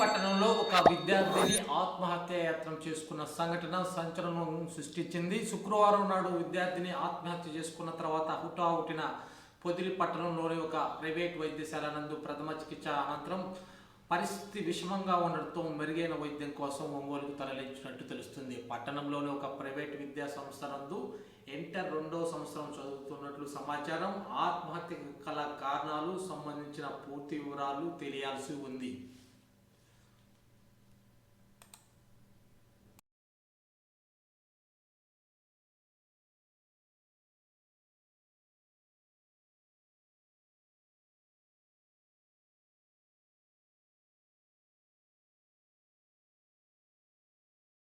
పట్టణంలో ఒక విద్యార్థిని ఆత్మహత్య యత్నం చేసుకున్న సంఘటన సంచలనం సృష్టించింది. శుక్రవారం నాడు విద్యార్థిని ఆత్మహత్య చేసుకున్న తర్వాత హుటాహుటిన పొదిలి పట్టణంలోని ఒక ప్రైవేట్ వైద్యశాల నందు ప్రథమ చికిత్స అనంతరం పరిస్థితి విషమంగా ఉండడంతో మెరుగైన వైద్యం కోసం ఒంగోలుకు తరలించినట్టు తెలుస్తుంది. పట్టణంలోని ఒక ప్రైవేట్ విద్యా సంస్థ నందు ఇంటర్ రెండో సంవత్సరం చదువుతున్నట్లు సమాచారం. ఆత్మహత్యకు గల కారణాలు సంబంధించిన పూర్తి వివరాలు తెలియాల్సి ఉంది.